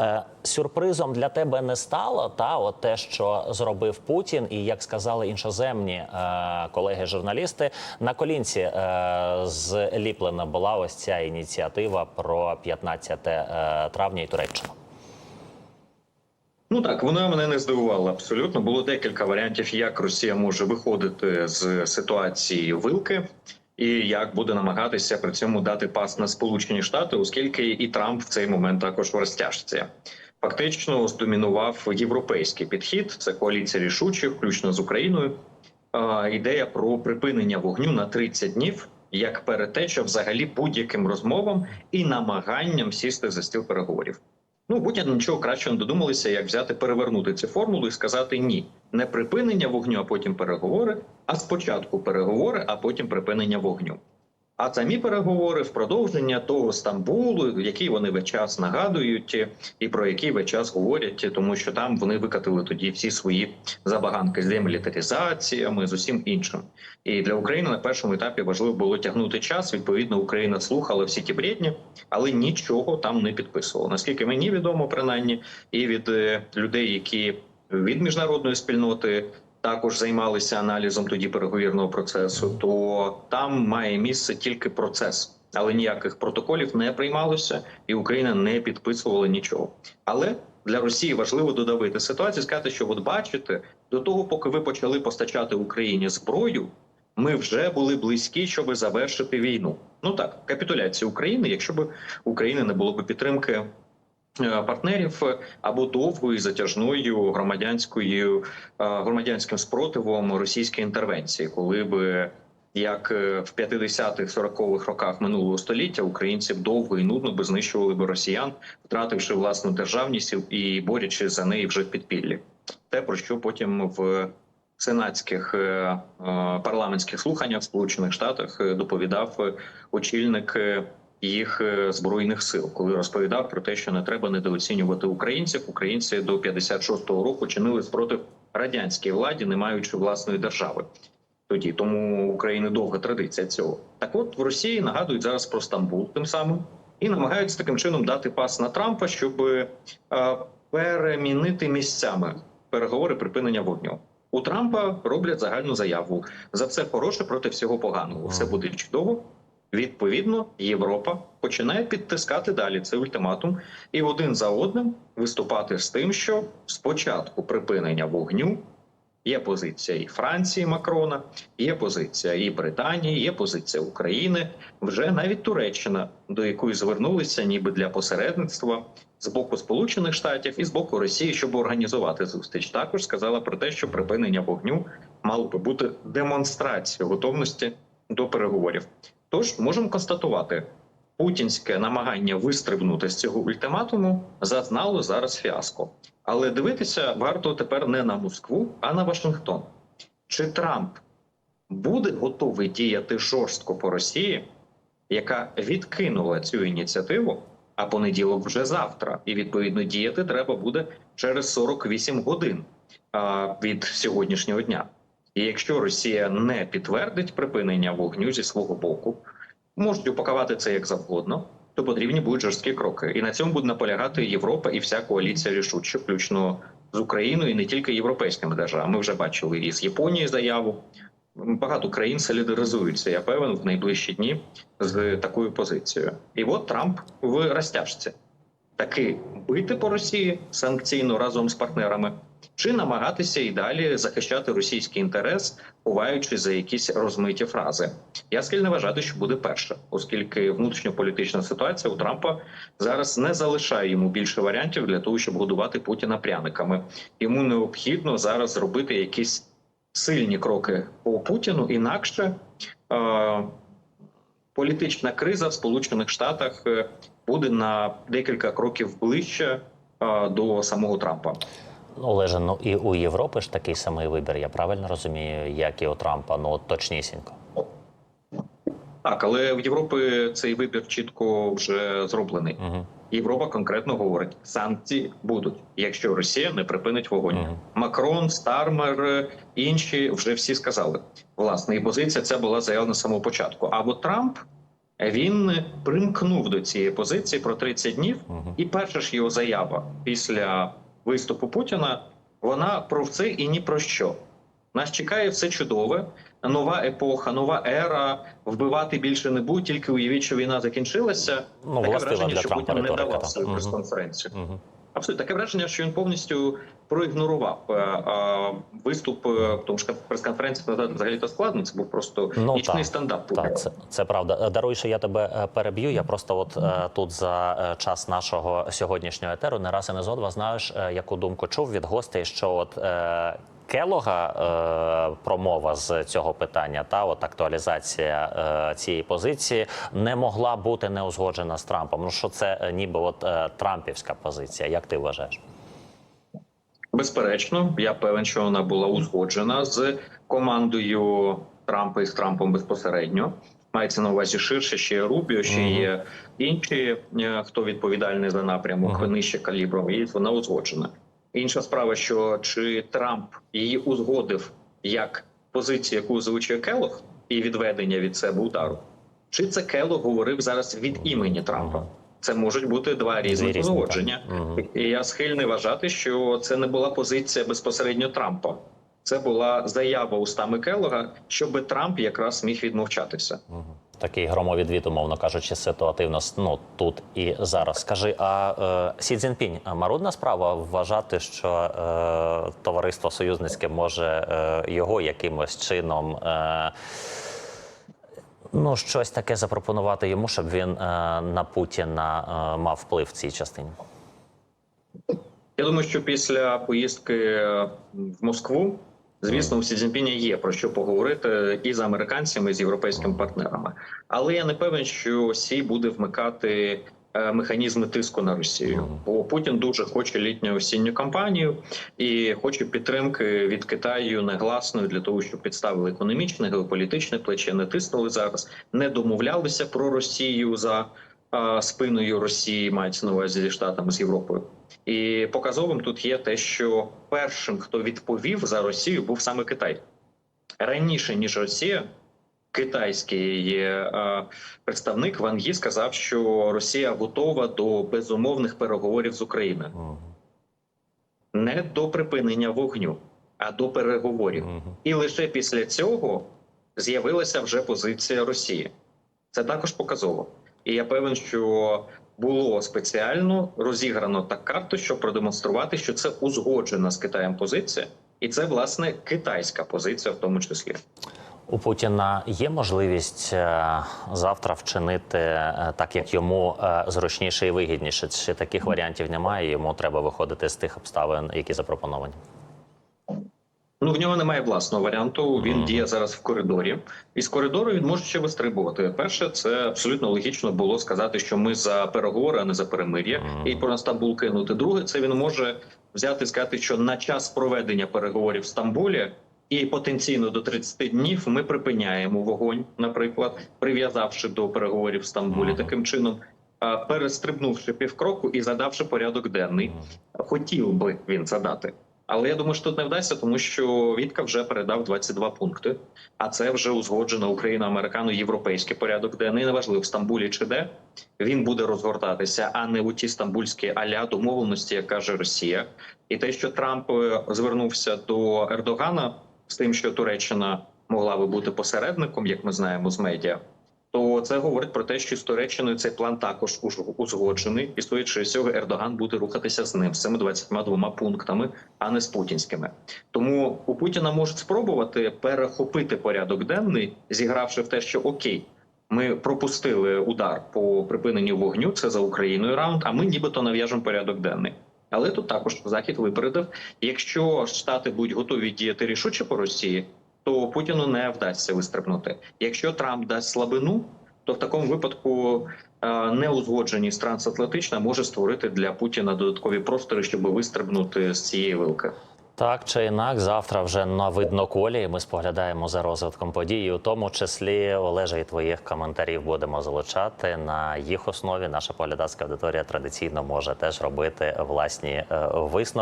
Е, Сюрпризом для тебе не стало та от те, що зробив Путін, і як сказали іншоземні е, колеги-журналісти, на колінці е, зліплена була ось ця ініціатива про 15 е, травня і Туреччину. Ну так, вона мене не здивувала абсолютно. Було декілька варіантів, як Росія може виходити з ситуації вилки, і як буде намагатися при цьому дати пас на Сполучені Штати, оскільки і Трамп в цей момент також в розтяжці. Фактично здомінував європейський підхід. Це коаліція рішучих, включно з Україною. Ідея про припинення вогню на 30 днів як перетеча взагалі будь-яким розмовам і намаганням сісти за стіл переговорів. Ну, Путін нічого краще не додумалися, як взяти перевернути цю формулу і сказати ні, не припинення вогню, а потім переговори, а спочатку переговори, а потім припинення вогню. А самі переговори в продовження того Стамбулу, який вони весь час нагадують, і про який весь час говорять, тому що там вони викатили тоді всі свої забаганки з демілітаризаціями, з усім іншим. І для України на першому етапі важливо було тягнути час. Відповідно, Україна слухала всі ті бредні, але нічого там не підписувала. Наскільки мені відомо, принаймні, і від е, людей, які від міжнародної спільноти також займалися аналізом тоді переговірного процесу, то там має місце тільки процес, але ніяких протоколів не приймалося, і Україна не підписувала нічого. Але для Росії важливо додавити ситуацію, сказати, що от бачите, до того, поки ви почали постачати Україні зброю. Ми вже були близькі, щоб завершити війну. Ну так, капітуляція України, якщо б України не було б підтримки партнерів або довгою затяжною громадянською е, громадянським спротивом російської інтервенції, коли б як е, в 50-х, 40-х роках минулого століття українці довго і нудно би знищували б росіян, втративши власну державність і борючи за неї вже в підпіллі. Те про що потім в сенатських е, е, парламентських слуханнях в Сполучених Штатах е, доповідав е, очільник е, їх е, збройних сил, коли розповідав про те, що не треба недооцінювати українців. Українці до 56-го року чинили спротив радянській владі, не маючи власної держави. Тоді тому України довга традиція цього. Так, от в Росії нагадують зараз про Стамбул тим самим і намагаються таким чином дати пас на Трампа, щоб е, перемінити місцями переговори припинення вогню. У Трампа роблять загальну заяву за все хороше проти всього поганого. Все буде чудово. Відповідно, Європа починає підтискати далі цей ультиматум і один за одним виступати з тим, що спочатку припинення вогню є позиція і Франції Макрона, є позиція і Британії, є позиція України. Вже навіть Туреччина, до якої звернулися, ніби для посередництва з боку Сполучених Штатів і з боку Росії, щоб організувати зустріч. Також сказала про те, що припинення вогню мало би бути демонстрацією готовності до переговорів. Тож можемо констатувати, путінське намагання вистрибнути з цього ультиматуму зазнало зараз фіаско. Але дивитися варто тепер не на Москву, а на Вашингтон. Чи Трамп буде готовий діяти жорстко по Росії, яка відкинула цю ініціативу? А понеділок вже завтра, і відповідно діяти треба буде через 48 годин а, від сьогоднішнього дня. І якщо Росія не підтвердить припинення вогню зі свого боку, можуть упакувати це як завгодно, то потрібні будуть жорсткі кроки. І на цьому буде наполягати Європа і вся коаліція рішуче, включно з Україною, і не тільки європейськими державами. Ми вже бачили і з Японії заяву. Багато країн солідаризуються, я певен, в найближчі дні з такою позицією. І от Трамп в розтяжці таки бити по Росії санкційно разом з партнерами, чи намагатися і далі захищати російський інтерес, ховаючи за якісь розмиті фрази. Я схильний вважати, що буде перше, оскільки внутрішньополітична ситуація у Трампа зараз не залишає йому більше варіантів для того, щоб годувати Путіна пряниками. Йому необхідно зараз зробити якісь сильні кроки по Путіну, інакше е, політична криза в Сполучених Штатах е, буде на декілька кроків ближче до самого Трампа. Олеже, ну і у Європи ж такий самий вибір. Я правильно розумію, як і у Трампа. Ну точнісінько. Так, але в Європі цей вибір чітко вже зроблений. Угу. Європа конкретно говорить: санкції будуть, якщо Росія не припинить вогонь. Мгм. Макрон, Стармер, інші вже всі сказали. Власне, і позиція ця була заявлена з самого початку. А от Трамп Він примкнув до цієї позиції про 30 днів, і перша ж його заява після виступу Путіна вона про це і ні про що. Нас чекає все чудове, нова епоха, нова ера. Вбивати більше не будь, тільки уявіть, що війна закінчилася. Ну, Таке враження, що Путін не давав свою прес-конференцію. Мгм. Абсолютно таке враження, що він повністю проігнорував е, е, виступ, е, тому що прес-конференцію взагалі то складно. Це був просто Ну, нічний так. стендап. Так, це, це правда. Даруй, що я тебе переб'ю. Я просто от е, тут за час нашого сьогоднішнього етеру не раз і не згодва знаєш, е, яку думку чув від гостей, що от. Келога е, промова з цього питання та от актуалізація е, цієї позиції не могла бути не узгоджена з Трампом. Ну що це е, ніби от е, Трампівська позиція? Як ти вважаєш? Безперечно, я певен, що вона була узгоджена з командою Трампа і з Трампом безпосередньо. Мається на увазі ширше, ще є Рубіо, ще є інші, е, хто відповідальний за напрямок Мгм. нижче калібром, і вона узгоджена. Інша справа, що чи Трамп її узгодив як позицію, яку озвучує Келох, і відведення від себе удару, чи це Келох говорив зараз від імені Трампа? Це можуть бути два різних різні, узгодження. І я схильний вважати, що це не була позиція безпосередньо Трампа. Це була заява устами Келлога, щоб Трамп якраз міг відмовчатися. Мгм. Такий громовідвід, умовно кажучи, ситуативно ну, тут і зараз. Скажи, а е, Сі Цзіньпінь, марудна справа вважати, що е, товариство союзницьке може е, його якимось чином. Е, Ну, щось таке запропонувати йому, щоб він е, на Путіна е, мав вплив в цій частині. Я думаю, що після поїздки е, в Москву, звісно, у Сі Цзіньпіня є про що поговорити і з американцями, і з європейськими партнерами. Але я не певен, що Сі буде вмикати е, механізми тиску на Росію. Бо Путін дуже хоче літню осінню кампанію і хоче підтримки від Китаю негласної для того, щоб підставили економічне, геополітичне плече, не тиснули зараз, не домовлялися про Росію за спиною Росії, мається на увазі зі штатами з Європою. І показовим тут є те, що першим, хто відповів за Росію, був саме Китай. Раніше ніж Росія, китайський представник Ван Гі сказав, що Росія готова до безумовних переговорів з Україною. Не до припинення вогню, а до переговорів. І лише після цього з'явилася вже позиція Росії. Це також показово. І я певен, що було спеціально розіграно так карту, щоб продемонструвати, що це узгоджена з Китаєм позиція, і це власне китайська позиція, в тому числі. У Путіна є можливість е, завтра вчинити е, так, як йому е, зручніше і вигідніше. Чи таких варіантів немає? Йому треба виходити з тих обставин, які запропоновані. Ну в нього немає власного варіанту. Він Мгм. діє зараз в коридорі, і з коридору він може ще вистрибувати. Перше, це абсолютно логічно було сказати, що ми за переговори, а не за перемир'я, Мгм. і про Стамбул кинути. Друге, це він може взяти і сказати, що на час проведення переговорів в Стамбулі. І потенційно до 30 днів ми припиняємо вогонь, наприклад, прив'язавши до переговорів в Стамбулі, таким чином перестрибнувши півкроку і задавши порядок денний хотів би він задати. Але я думаю, що тут не вдасться, тому що Вітка вже передав 22 пункти. А це вже узгоджено Україна, американо європейський порядок денний. Неважливо в Стамбулі чи де він буде розгортатися, а не у ті стамбульські аля домовленості, як каже Росія. І те, що Трамп е, звернувся до Ердогана з тим, що Туреччина могла би бути посередником, як ми знаємо з медіа. То це говорить про те, що з Туреччиною цей план також узгоджений, і з цього Ердоган буде рухатися з ним з цими 22 пунктами, а не з путінськими. Тому у Путіна можуть спробувати перехопити порядок денний, зігравши в те, що окей, ми пропустили удар по припиненню вогню. Це за Україною раунд. А ми нібито нав'яжемо порядок денний. Але тут також захід випередив. Якщо штати будуть готові діяти рішуче по Росії, то Путіну не вдасться вистрибнути. Якщо Трамп дасть слабину, то в такому випадку е, неузгодженість трансатлантична може створити для Путіна додаткові простори, щоб вистрибнути з цієї вилки. Так чи інак, завтра вже на видноколі ми споглядаємо за розвитком подій, у тому числі Олежа і твоїх коментарів будемо залучати на їх основі. Наша поглядацька аудиторія традиційно може теж робити власні е, висновки.